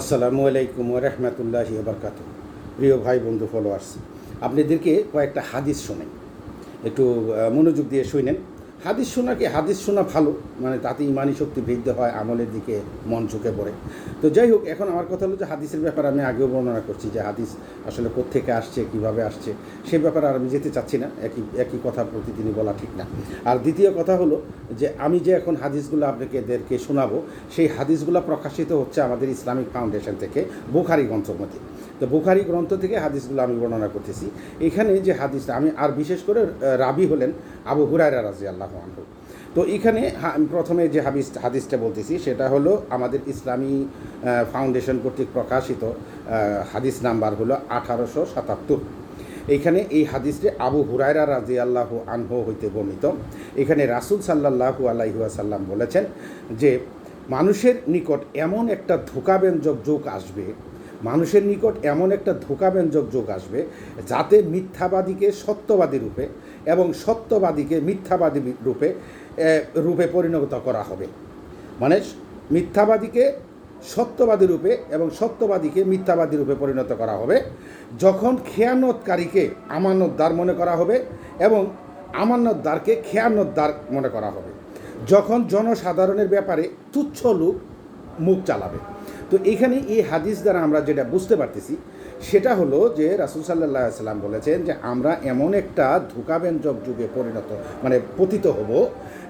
আসসালামু আলাইকুম রহমতুল্লাহি বরকাত প্রিয় ভাই, বন্ধু ফলোয়ার্স আপনাদেরকে কয়েকটা হাদিস শোনেন একটু মনোযোগ দিয়ে শুনেন। হাদিস শোনা কি? হাদিস শোনা ভালো। মানে তাতে ইমানি শক্তি বৃদ্ধি হয়, আমলের দিকে মন ঝুঁকে পড়ে। তো যাই হোক, এখন আমার কথা হলো যে হাদিসের ব্যাপারে আমি আগেও বর্ণনা করছি যে হাদিস আসলে কোত্থেকে আসছে, কীভাবে আসছে, সে ব্যাপারে আর আমি যেতে চাচ্ছি না। একই একই কথা প্রতিদিনই বলা ঠিক না। আর দ্বিতীয় কথা হলো যে আমি যে এখন হাদিসগুলো আপনাদেরকে শোনাবো, সেই হাদিসগুলো প্রকাশিত হচ্ছে আমাদের ইসলামিক ফাউন্ডেশন থেকে বুখারি গ্রন্থের মধ্যে। তো বুখারি গ্রন্থ থেকে হাদিসগুলো আমি বর্ণনা করতেছি। এখানে যে হাদিসটা, আমি আর বিশেষ করে রাবি হলেন আবু হুরায়রা রাজি আল্লাহ আনহু। তো এখানে প্রথমে যে হাদিস, হাদিসটা বলতেছি, সেটা হলো আমাদের ইসলামী ফাউন্ডেশন কর্তৃক প্রকাশিত হাদিস নাম্বার হলো আঠারোশো সাতাত্তর। এইখানে এই হাদিসটি আবু হুরায়রা রাজি আল্লাহ আনহু হইতে বর্ণিত। এখানে রাসুল সাল্লাহু আলাইহাসাল্লাম বলেছেন যে, মানুষের নিকট এমন একটা ধোকাব্যঞ্জক যোগ আসবে মানুষের নিকট এমন একটা ধোকাব্যঞ্জক যোগ আসবে যাতে মিথ্যাবাদীকে সত্যবাদী রূপে এবং সত্যবাদীকে মিথ্যাবাদী রূপে রূপে পরিণত করা হবে। মানে মিথ্যাবাদীকে সত্যবাদী রূপে এবং সত্যবাদীকে মিথ্যাবাদী রূপে পরিণত করা হবে। যখন খেয়ানতকারীকে আমানতদার মনে করা হবে এবং আমানতদারকে খেয়ানতদার মনে করা হবে। যখন জনসাধারণের ব্যাপারে তুচ্ছ লোক মুখ চালাবে। তো এখানে এই হাদিস দ্বারা আমরা যেটা বুঝতে পারতেছি, সেটা হলো যে রাসুল সাল্লাহ সাল্লাম বলেছেন যে আমরা এমন একটা ধোকাব্যঞ্জক যুগে পরিণত মানে পতিত হব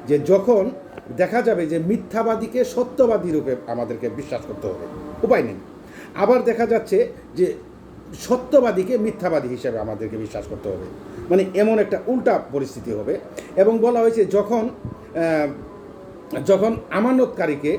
যে যখন দেখা যাবে যে মিথ্যাবাদীকে সত্যবাদী রূপে আমাদেরকে বিশ্বাস করতে হবে। উপায় নেই। আবার দেখা যাচ্ছে যে সত্যবাদীকে মিথ্যাবাদী হিসেবে আমাদেরকে বিশ্বাস করতে হবে। মানে এমন একটা উল্টা পরিস্থিতি হবে এবং বলা হয়েছে যখন যখন আমানতকারীকে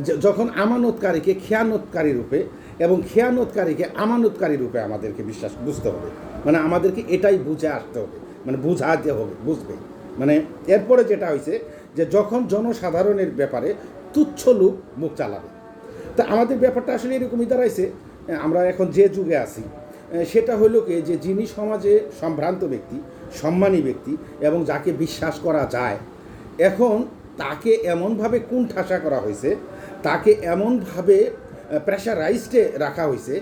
যখন আমানতকারীকে খেয়ানতকারী রূপে এবং খেয়ানতকারীকে আমানতকারী রূপে আমাদেরকে বিশ্বাস বুঝতে হবে। মানে আমাদেরকে এটাই বুঝে আসতে হবে। মানে বুঝা বুঝাতে হবে, বুঝবে। মানে এরপরে যেটা হয়েছে যে যখন জনসাধারণের ব্যাপারে তুচ্ছ লোক মুখ চালাবে। তা আমাদের ব্যাপারটা আসলে এরকমই দাঁড়াইছে। আমরা এখন যে যুগে আছি সেটা হলো কি, যে যিনি সমাজে সম্ভ্রান্ত ব্যক্তি, সম্মানী ব্যক্তি এবং যাকে বিশ্বাস করা যায়, এখন তাকে এমনভাবে কুণ্ঠাসা করা হয়েছে তাকে এমনভাবে প্রেশারাইজডে রাখা হয়েছে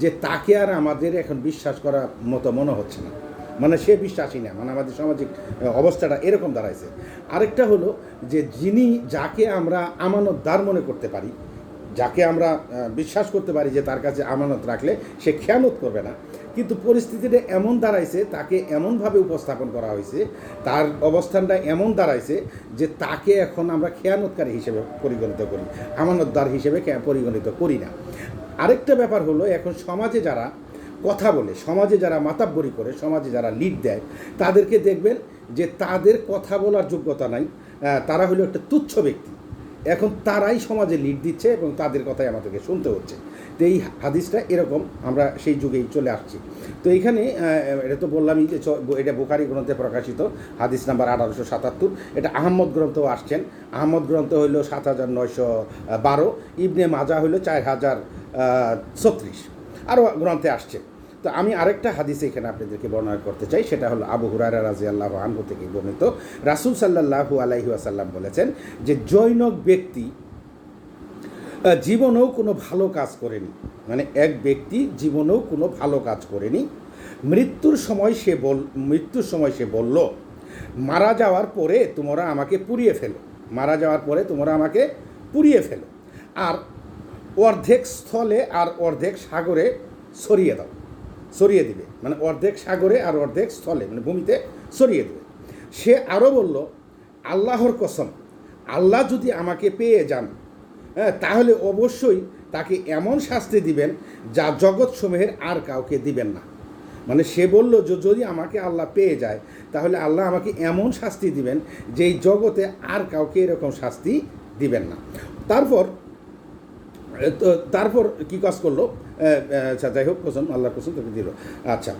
যে তাকে আর আমাদের এখন বিশ্বাস করার মতো মনে হচ্ছে না। মানে সে বিশ্বাসী না মানে আমাদের সামাজিক অবস্থাটা এরকম দাঁড়াইছে। আরেকটা হলো যে যিনি যাকে আমরা আমানতদার মনে করতে পারি, যাকে আমরা বিশ্বাস করতে পারি যে তার কাছে আমানত রাখলে সে খেয়ানত করবে না কিন্তু পরিস্থিতিটা এমন দাঁড়াইছে, তাকে এমনভাবে উপস্থাপন করা হয়েছে, তার অবস্থানটা এমন দাঁড়াইছে যে তাকে এখন আমরা খেয়ানতকারী হিসেবে পরিগণিত করি, আমানতদার হিসেবে পরিগণিত করি না। আরেকটা ব্যাপার হলো, এখন সমাজে যারা কথা বলে, সমাজে যারা মাতাব্বরি করে, সমাজে যারা লিড দেয়, তাদেরকে দেখবেন যে তাদের কথা বলার যোগ্যতা নাই তারা হলো একটা তুচ্ছ ব্যক্তি। এখন তারাই সমাজে লিড দিচ্ছে এবং তাদের কথাই আমাদেরকে শুনতে হচ্ছে। তো এই হাদিসটা এরকম আমরা সেই যুগেই চলে আসছি। তো এখানে এটা তো বললামই যে এটা বোখারি গ্রন্থে প্রকাশিত, হাদিস নাম্বার আঠারোশো সাতাত্তর। এটা আহমদ গ্রন্থও আসছেন। আহমদ গ্রন্থ হইল সাত হাজার নয়শো বারো। ইবনে মাজা হইল চার হাজার ছত্রিশ। আরও গ্রন্থে আসছে। তো আমি আরেকটা হাদিস এখানে আপনাদেরকে বর্ণনা করতে চাই, সেটা হলো আবু হুরারা রাজি আল্লাহ আনহু থেকে বর্ণিত। রাসুল সাল্লাহু আলাইহি আসাল্লাম বলেছেন যে, জৈনক ব্যক্তি জীবনেও কোনো ভালো কাজ করেনি। মানে এক ব্যক্তি জীবনেও কোনো ভালো কাজ করেনি। মৃত্যুর সময় সে বল মৃত্যুর সময় সে বলল, মারা যাওয়ার পরে তোমরা আমাকে পুড়িয়ে ফেলো। মারা যাওয়ার পরে তোমরা আমাকে পুড়িয়ে ফেলো। আর অর্ধেক স্থলে আর অর্ধেক সাগরে সরিয়ে দাও। সরিয়ে দিবে। মানে অর্ধেক সাগরে আর অর্ধেক স্থলে মানে ভূমিতে সরিয়ে দেবে। সে আরও বলল, আল্লাহর কসম, আল্লাহ যদি আমাকে পেয়ে যান হ্যাঁ তাহলে অবশ্যই তাকে এমন শাস্তি দিবেন যা জগৎ সমূহের আর কাউকে দিবেন না। মানে সে বলল যে, যদি আমাকে আল্লাহ পেয়ে যায়, তাহলে আল্লাহ আমাকে এমন শাস্তি দিবেন যে এই জগতে আর কাউকে এরকম শাস্তি দিবেন না। তারপর তারপর কি কাজ করল? আচ্ছা যাই হোক কোসম আল্লাহ কোসম তোকে দিল। আচ্ছা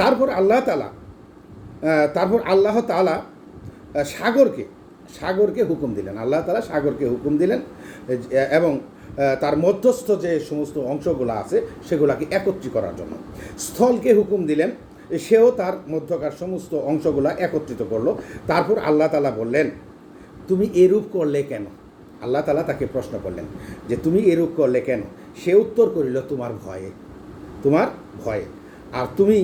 তারপর আল্লাহ তালা তারপর আল্লাহ তালা সাগরকে সাগরকে হুকুম দিলেন, আল্লাহ তালা সাগরকে হুকুম দিলেন এবং তার মধ্যস্থ যে সমস্ত অংশগুলো আছে, সেগুলাকে একত্রী করার জন্য। স্থলকে হুকুম দিলেন সেও তার মধ্যকার সমস্ত অংশগুলা একত্রিত করল। তারপর আল্লাহ তালা বললেন, তুমি এরূপ করলে কেন? আল্লাহ তালা তাকে প্রশ্ন করলেন, যে তুমি এরূপ করলে কেন? সে উত্তর করিল, তোমার ভয়ে তোমার ভয়ে। আর তুমি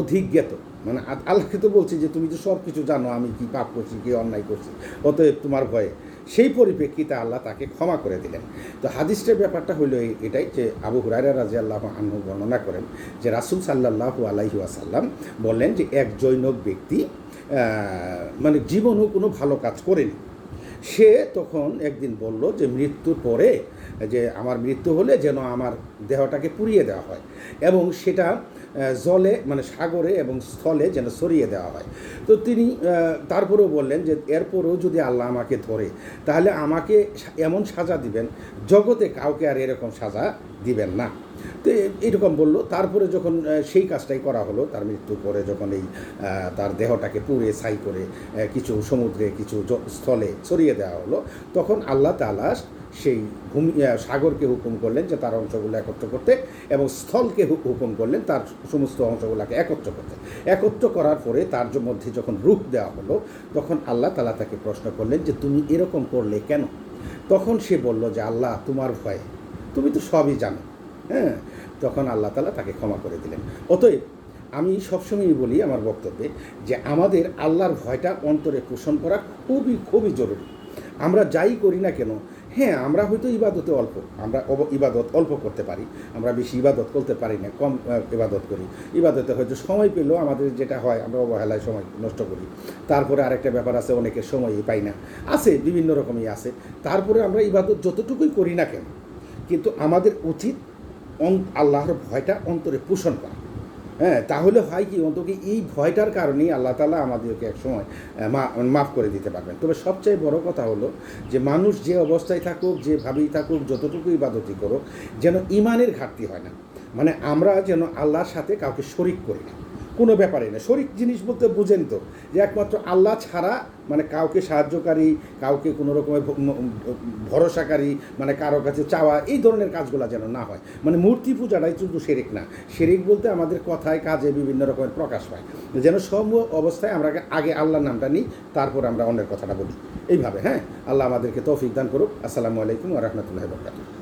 অধিজ্ঞাত মানে আল্লাহকে তো বলছি যে তুমি তো সব কিছু জানো, আমি কি পাপ করছি, কি অন্যায় করছি, অতএব তোমার ভয়ে। সেই পরিপ্রেক্ষিতে আল্লাহ তাকে ক্ষমা করে দিলেন। তো হাদিসের ব্যাপারটা হলো এটাই যে আবু হুরাইরা রাজি আল্লাহ আহ্ন বর্ণনা করেন যে রাসুল সাল্লাহু আলাইহি আসাল্লাম বললেন যে, এক জৈনক ব্যক্তি মানে জীবনও কোনো ভালো কাজ করেনি। সে তখন একদিন বলল যে মৃত্যুর পরে যে আমার মৃত্যু হলে যেন আমার দেহটাকে পুড়িয়ে দেওয়া হয় এবং সেটা জলে মানে সাগরে এবং স্থলে যেন সরিয়ে দেওয়া হয়। তো তিনি তারপরেও বললেন যে এরপরেও যদি আল্লাহ আমাকে ধরে, তাহলে আমাকে এমন সাজা দিবেন, জগতে কাউকে আর এরকম সাজা দিবেন না। তো এইরকম বলল। তারপরে যখন সেই কাজটাই করা হলো, তার মৃত্যুর পরে যখন এই তার দেহটাকে পুড়ে ছাই করে কিছু সমুদ্রে, কিছু স্থলে ছড়িয়ে দেওয়া হলো, তখন আল্লাহ তালা সেই ভূমি সাগরকে হুকুম করলেন যে তার অংশগুলো একত্র করতে এবং স্থলকে হুকুম করলেন তার সমস্ত অংশগুলোকে একত্র করতে। একত্র করার পরে তার মধ্যে যখন রূপ দেওয়া হলো, তখন আল্লাহ তালা তাকে প্রশ্ন করলেন যে, তুমি এরকম করলে কেন? তখন সে বলল যে, আল্লাহ, তোমার ভয়ে। তুমি তো সবই জানো। হ্যাঁ তখন আল্লাহ তালা তাকে ক্ষমা করে দিলেন। অতএব আমি সবসময়ই বলি আমার বক্তব্যে যে আমাদের আল্লাহর ভয়টা অন্তরে পোষণ করা খুবই খুবই জরুরি। আমরা যাই করি না কেন? হ্যাঁ আমরা হয়তো ইবাদতে অল্প, আমরা ইবাদত অল্প করতে পারি, আমরা বেশি ইবাদত করতে পারি না, কম ইবাদত করি। ইবাদতে হয়তো সময় পেলেও আমাদের যেটা হয়, আমরা অবহেলায় সময় নষ্ট করি। তারপরে আরেকটা ব্যাপার আছে, অনেকের সময়ই পাই না। আছে, বিভিন্ন রকমই আছে। তারপরে আমরা ইবাদত যতটুকুই করি না কেন, কিন্তু আমাদের উচিত আল্লাহর ভয়টা অন্তরে পোষণ করা। হ্যাঁ তাহলে হয় কি, অন্তকে এই ভয়টার কারণেই আল্লাহ তালা আমাদেরকে একসময় মাফ করে দিতে পারবেন। তবে সবচেয়ে বড় কথা হলো যে, মানুষ যে অবস্থায় থাকুক, যেভাবেই থাকুক, যতটুকু বাদতি করুক, যেন ইমানের ঘাটতি হয় না। মানে আমরা যেন আল্লাহর সাথে কাউকে শরিক করি না। কোনো ব্যাপারে না। শরিক জিনিস বলতে বুঝেন তো, যে একমাত্র আল্লাহ ছাড়া মানে কাউকে সাহায্যকারী, কাউকে কোনো রকমের ভরসাকারী মানে কারও কাছে চাওয়া, এই ধরনের কাজগুলো যেন না হয়। মানে মূর্তি পূজাটাই শুধু শেরিক না। শেরিক বলতে আমাদের কথায়, কাজে বিভিন্ন রকমের প্রকাশ পায়। যেন সব অবস্থায় আমরা আগে আল্লাহর নামটা নিই, তারপর আমরা অন্যের কথাটা বলি। এইভাবে হ্যাঁ? আল্লাহ আমাদেরকে তৌফিক দান করুক। আসসালামু আলাইকুম আ রহমতুল্লাহ বরকাত